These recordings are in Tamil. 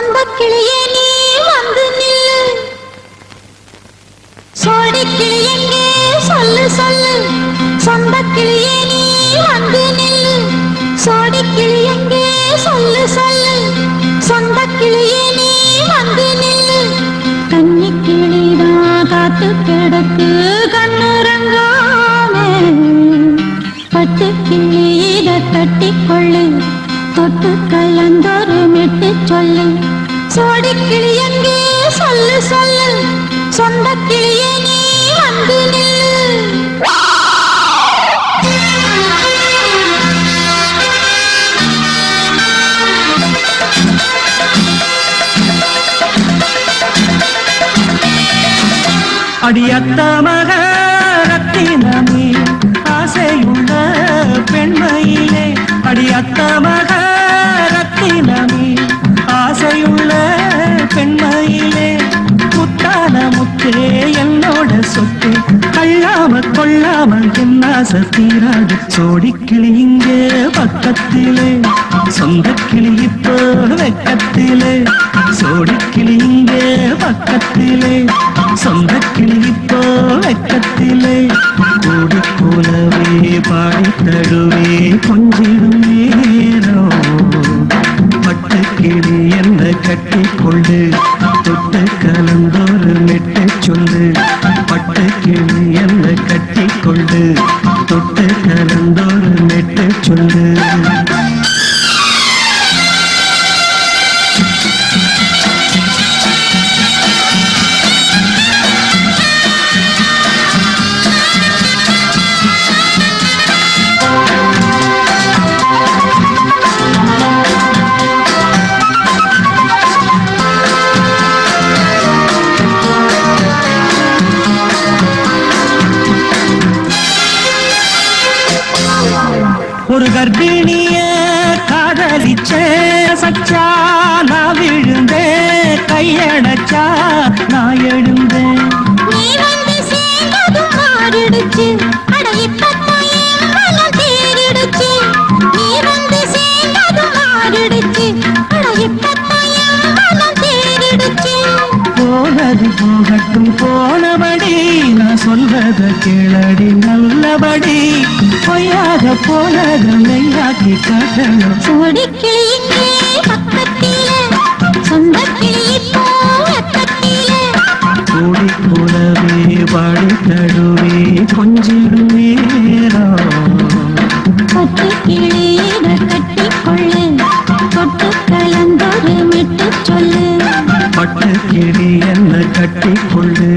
சொந்த கிளியே நீ வந்து நில்லு. சோடி கிளியங்கே சொல்லு சொல்லு. சொந்த கிளியே நீ வந்து நில்லு. சோடி கிளியங்கே சொல்லு சொல்லு. சொந்த கிளியே நீ வந்து நில்லு. கன்னி கிளிதான் காத்து கிடக்கு கண்ணுறங்காமே. பட்டு கிளி கட்டிக்கொள்ளு தொட்டு கலந்தோர் சொல்லு சோடி கிளி எங்கே? சொல்லு சொல்லு. சொந்த கிளியே நீ வந்து நில்லு. அடியத்த மக ரத்தினமே ஆசையுள்ள பெண்மையிலே. அடியத்த மக ஆசையுள்ள பெண்மையிலே முத்தான முத்தே என்னோட சொத்து. கள்ளாம கொள்ளாமல் என்ன தீராது. சோடி கிளி இங்கே பக்கத்திலே. சொந்த கிளி இப்போ வெக்கத்திலே சோடி கிளி இங்கே பக்கத்திலே. சொந்த கிளி இப்போ வெக்கத்திலே கலந்தோறு மெட்டு சொல்லு என் மனம் தேறிடுச்சு. போனது போகட்டும் போனபடி நான் சொல்றத கேளடி நல்லபடி. பொய்யாக போனது மெய்யாக்கி காட்டணும். போலவே பாடி தழுவே நேரம் பட்டு கிளியிட கட்டிக்கொள்ளு. தொட்டு கலந்தொரு மெட்டு சொல்லு. பட்டு கிளி என்ன கட்டி கொள்ளு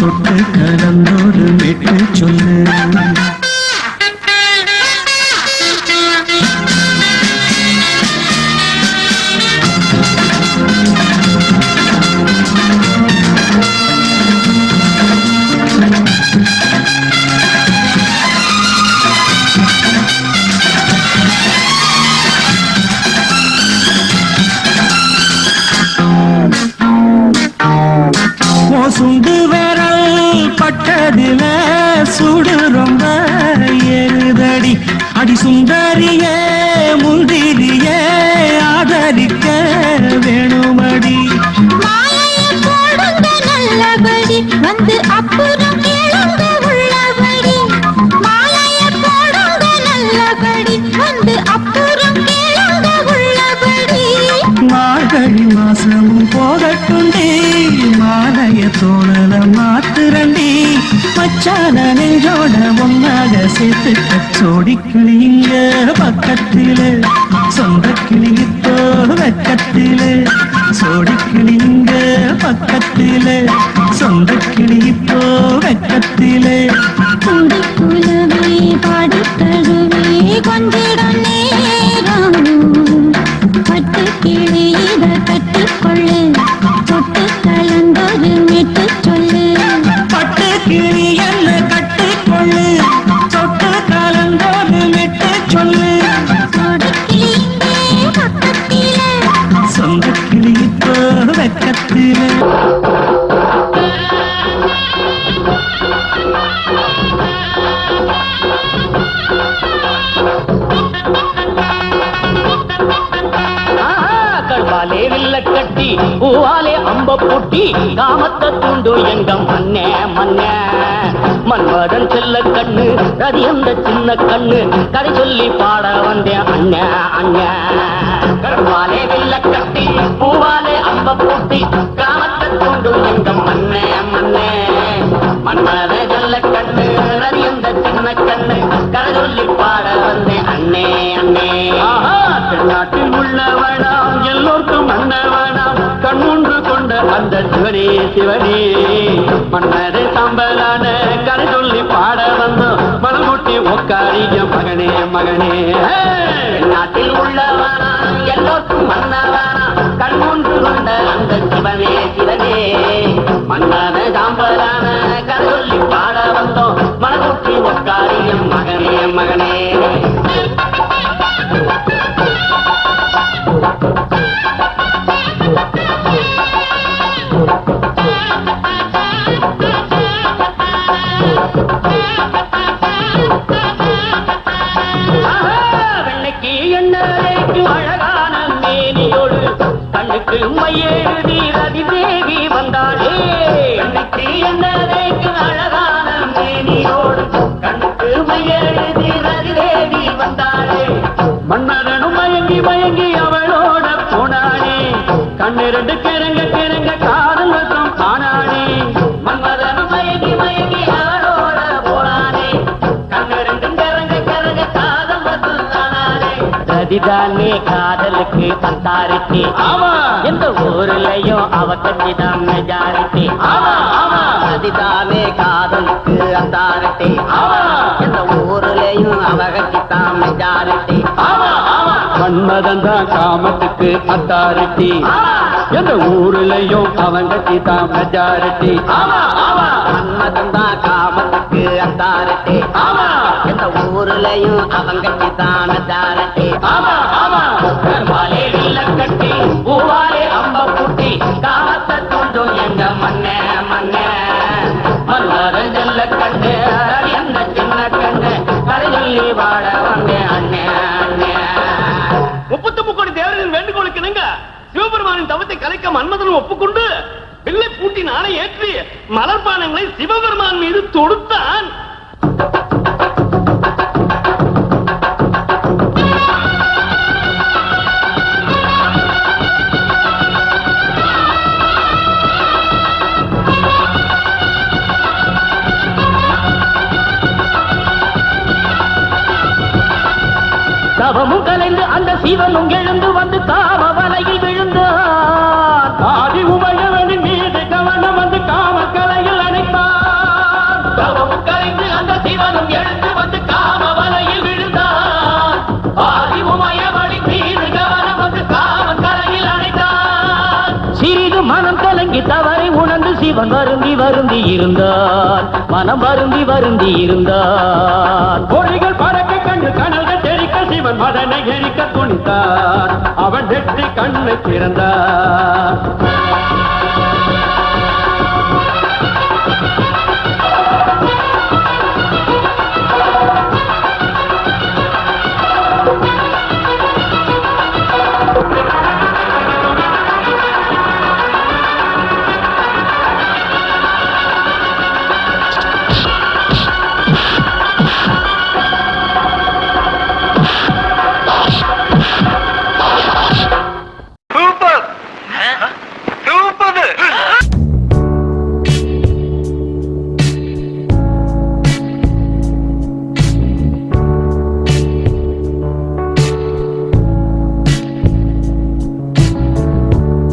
தொட்டு கலந்தோடு மெட்டு சொல்லு. மார்கழி மாசமும் போகட்டுண்டே. மாலைய தோணல மாத்துரண்டி. மச்சான நெஞ்சோட ஒன்னாக சேர்த்து சோடி கிளிங்க பக்கத்திலே. சொந்த கிளித்தோ வெக்கத்திலே. சோடி கிளிங்க பக்கத்திலே. சொந்த கிளித்தோ கம்ப பூட்டி காமத்தை தூண்டு எங்க மண்ணே மண்ணே மன்மதன் செல்ல கண்ணு ரதி அந்த சின்ன கண்ணு. கதை சொல்லி பாட வந்தேன் அண்ணே அண்ணே. கருமாலே வெள்ள கட்டி பூவாலே அம்ப பூட்டி காமத்தை தூண்டு எங்க மண்ணே மண்ணே மன்மத செல்ல கண்ணு ரதி அந்த சின்ன கண்ணு. கதை சொல்லி பாட வந்தேன் அண்ணே அண்ணே. திருநாட்டில் உள்ளவனாம் எல்லோருக்கும் மன்ன சிவனே சிவனே. மன்னரே சம்பலான கதை சொல்லி பாட வந்தோம். மனமுட்டி உக்காரிய மகனே மகனே. நாட்டில் உள்ளவனா எல்லோருக்கும் மன்னவனா. கண்மூன்று கொண்ட அந்த சிவனே சிவனே. மன்னன சாம்பலான சொல்லி பாட வந்தோம். மனமுற்றி ஒக்காரியம் மகனே மகனே. வெண்ணைக்கு எண்ணறைக்கு அழகான மேனியோடு கண்ணுக்கு மையெழுதி ரதி தேவி வந்தாளே. வெண்ணைக்கு எண்ணறைக்கு அழகான மேனியோடு கண்ணுக்கு மையெழுதி ரதி தேவி வந்தாளே. மன்னரனும் மயங்கி மயங்கி அவளோட போனானே. கண்ணிரண்டு ரதிதானே காதலுக்கு அந்தாரிட்டி எந்த ஊர்லயும் அவ கட்சிதான் மெஜாரிட்டி. அதுதானே காதலுக்கு அந்தாரிட்டி. எந்த ஊர்லயும் அவ கட்சிதான் மெஜாரிட்டி மன்மதன் தான் காமத்துக்கு அத்தாரிட்டி எந்த ஊர்லயும் அவங்க தான் மெஜாரிட்டி மன்மதன் தான் காமத்துக்கு அந்தாரிட்டி ஆமா. ஊர்லயும் அவங்க தான மெஜாரிட்டி ஆமா ஆமா. கருவாலே இல்ல கட்டி பூவாலே அம்ப புட்டி காலத்தை தூண்டும் எங்க மண்ணே மண்ணே. மல்லாத செல்ல கண்டு எந்த சின்ன கண்டு கதை சொல்லி வாழ வந்தேன் அண்ணே அண்ணே. முப்பத்து முக்கோடி தேவரின் வேண்டுகோளுக்கு நீங்க சிவபெருமானின் தவத்தை கலைக்க மன்மதனும் ஒப்புக்கொண்டு வில்லை பூட்டி நாளை ஏற்றி மலர்பானங்களை சிவபெருமான் மீது தொடுத்தான். சிவனும் எழுந்து வந்து காம வலையில் விழுந்தார். ஆதி உமையவனின் மீது கவனம் வந்து காமக்கலையில் அணைத்தான் தவமும் கலைந்து அந்த சிவனும் எழுந்து வந்து காம வலையில் விழுந்தார். ஆதி உமையவழி மீது கவனம் வந்து காம கரையில் அடைந்தார் சிறிது மனம் கலங்கி தவறை உணர்ந்து சிவன் வருந்தி வருந்தி இருந்தார். மனம் வருந்தி வருந்தி இருந்தார். அதனை எரிக்க துணித்தார் அவன் வெற்றி கண்ணை திறந்தார்.